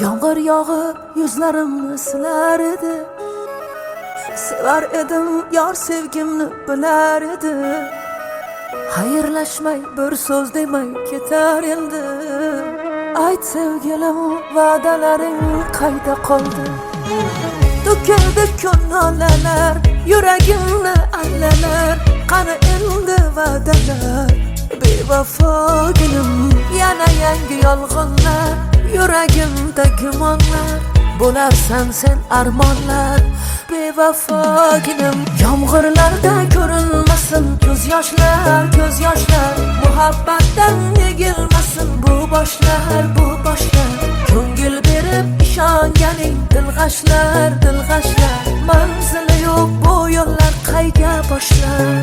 yomg'ir yog'ib yuzlarimni silar edi. Sevar edim yor sevgimni bilar edi. Hayırlaşmay bir söz demay ketar endi Ayt sevgilim va'dalaring qayda qoldi To'kildi ko'ngillar yuragimni aylanar Qani endi va'dalar bevafo gulim Yana yangi yolg'onlar yuragimda gumonlar Bo'larsan sen armonlar bevafo gulim Yomg'irlarda ko'rinmasin ko'z yoshlar ko'z yoshlar Muhabbatdan egilmasin bu boshlar bu boshlar Ko'ngil berib ishonganing dilg'ashlar dilg'ashlar Manzili yo'q bu yo'llar qayga boshlar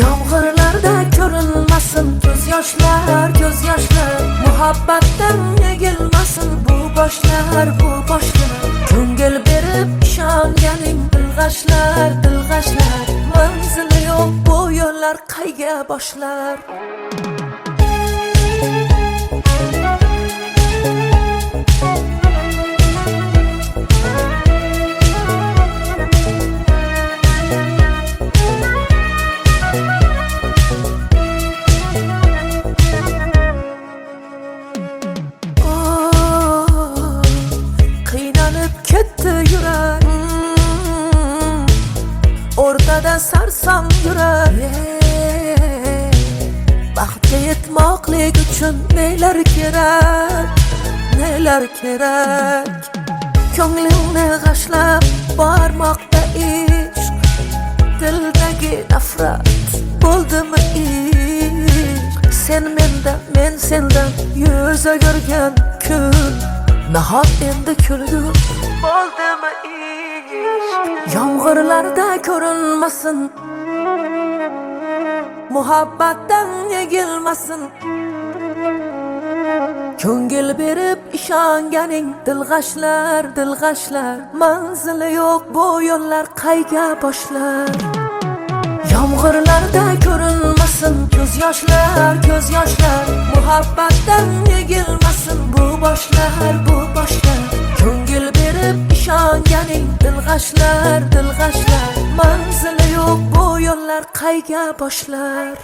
Yomg'irlarda ko'rinmasin ko'z yoshlar ko'z yoshlar Muhabbatdan egilmasin bu boshlar bu boshlar Ko'ngil berib ishonganing dilg'ashlar bu yo'llar qayga sarsam yurak baxtga yetmoqlik uchun nelar kerak nelar kerak ko'nglimni g'ashlab bormoqda ishq dildagi nafrat bo'ldimi ish sen mendan men sendan yuz o'girgan kun nahot endi kulgur bo'ldimi ish yomg'irlarda ko'rinmasin muhabbatdan egilmasin Ko'ngil berib ishonganing dilg'ashlar dilg'ashlar manzili yo'q bu yo'llar qayga boshlar? Yomg'irlarda ko'rinmasin ko'z yoshlar ko'z yoshlar muhabbatdan egilmasin bu boshlar bu boshlar. Ko'ngil berib ishonganing dilg'ashlar dilg'ashlar. Manzili yo'q bu yo'llar qayga boshlar?